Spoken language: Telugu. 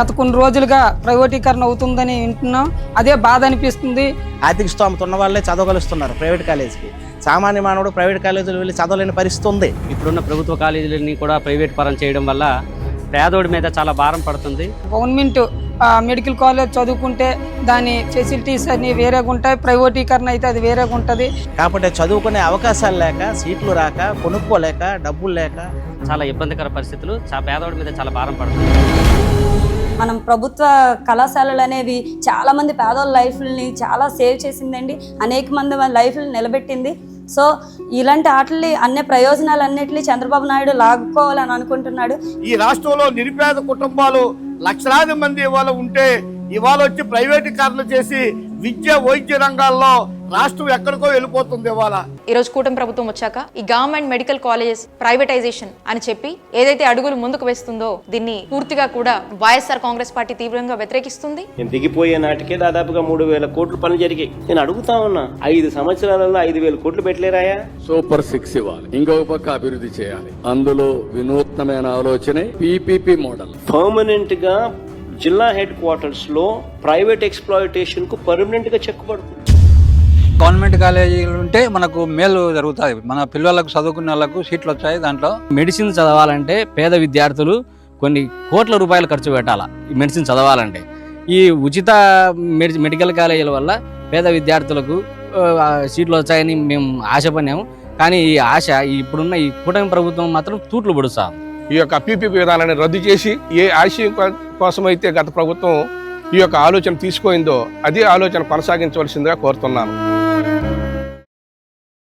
గత కొన్ని రోజులుగా ప్రైవేటీకరణ అవుతుందని వింటున్నాం. అదే బాధ అనిపిస్తుంది. ఆర్థిక స్తోమత ఉన్న వాళ్ళే చదవగలుస్తున్నారు ప్రైవేట్ కాలేజీకి. సామాన్య మానవుడు ప్రైవేట్ కాలేజీలు వెళ్ళి చదవలేని పరిస్థితి ఉంది. ఇప్పుడున్న ప్రభుత్వ కాలేజీలని కూడా ప్రైవేట్ పరం చేయడం వల్ల పేదోడి మీద చాలా భారం పడుతుంది. గవర్నమెంట్ మెడికల్ కాలేజ్ చదువుకుంటే దాని ఫెసిలిటీస్ అన్ని వేరేగా ఉంటాయి. ప్రైవేటీకరణ అయితే అది వేరేగా ఉంటుంది. కాబట్టి చదువుకునే అవకాశాలు లేక సీట్లు రాక కొనుక్కోలేక డబ్బులు లేక చాలా ఇబ్బందికర పరిస్థితులు. చాలా పేదోడి మీద చాలా భారం పడుతుంది. మనం ప్రభుత్వ కళాశాలలు అనేవి చాలామంది పేదోళ్ళ లైఫ్ని చాలా సేవ్ చేసిందండి. అనేక మంది లైఫ్లు లైఫ్ని నిలబెట్టింది. సో ఇలాంటి ఆటల్ని అన్ని ప్రయోజనాలు అన్నిటిని చంద్రబాబు నాయుడు లాక్కోవాలని అనుకుంటున్నాడు. ఈ రాష్ట్రంలో నిరుపేద కుటుంబాలు లక్షలాది మంది ఇవాళ ఉంటే ఇవాళ వచ్చి ప్రైవేటీకరణ చేసి విద్య వైద్య రంగాల్లో రాష్ట్రం ఎక్కడికో వెళ్ళిపోతుంది ఇవాళ. ఈ రోజు కూటమి ప్రభుత్వం వచ్చాక ఈ గవర్నమెంట్ మెడికల్ కాలేజెస్ ప్రైవేటైజేషన్ అని చెప్పి ఏదైతే అడుగులు ముందుకు వేస్తుందో దీన్ని పూర్తిగా కూడా వైఎస్ఆర్ కాంగ్రెస్ పార్టీ తీవ్రంగా వ్యతిరేకిస్తుంది. నేను దిగిపోయే నాటికే దాదాపుగా మూడు వేల కోట్లు పనులు జరిగాయి. నేను అడుగుతా ఉన్నా ఐదు సంవత్సరాలలో ఐదు వేల కోట్లు పెట్టలేరాయా? సూపర్ సిక్స్ ఇవ్వాలి. ఇంకొక పక్క అభివృద్ధి చేయాలి. అందులో వినూత్నమైన ఆలోచనే పీపీపీ మోడల్. పర్మనెంట్గా జిల్లా హెడ్ క్వార్టర్స్లో ప్రైవేట్ ఎక్స్ప్లాయిటేషన్కు పర్మనెంట్గా చెక్ పడుతుంది. గవర్నమెంట్ కాలేజీలు ఉంటే మనకు మేలు జరుగుతుంది మన పిల్లలకు చదువుకునే వాళ్ళకు సీట్లు వచ్చాయి దాంట్లో. మెడిసిన్ చదవాలంటే పేద విద్యార్థులు కొన్ని కోట్ల రూపాయలు ఖర్చు పెట్టాలి ఈ మెడిసిన్ చదవాలంటే. ఈ ఉచిత మెడి మెడికల్ కాలేజీల వల్ల పేద విద్యార్థులకు సీట్లు వచ్చాయని మేము ఆశపడినాము. కానీ ఈ ఆశ ఈ ఇప్పుడున్న ఈ కూటమి ప్రభుత్వం మాత్రం తూట్లు పొడుస్తాం ఈ యొక్క పీపీపీ విధానాన్ని రద్దు చేసి ఏ ఆశయం కోసమైతే గత ప్రభుత్వం ఈ యొక్క ఆలోచన తీసుకోయిందో అదే ఆలోచన కొనసాగించవలసిందిగా కోరుతున్నాను.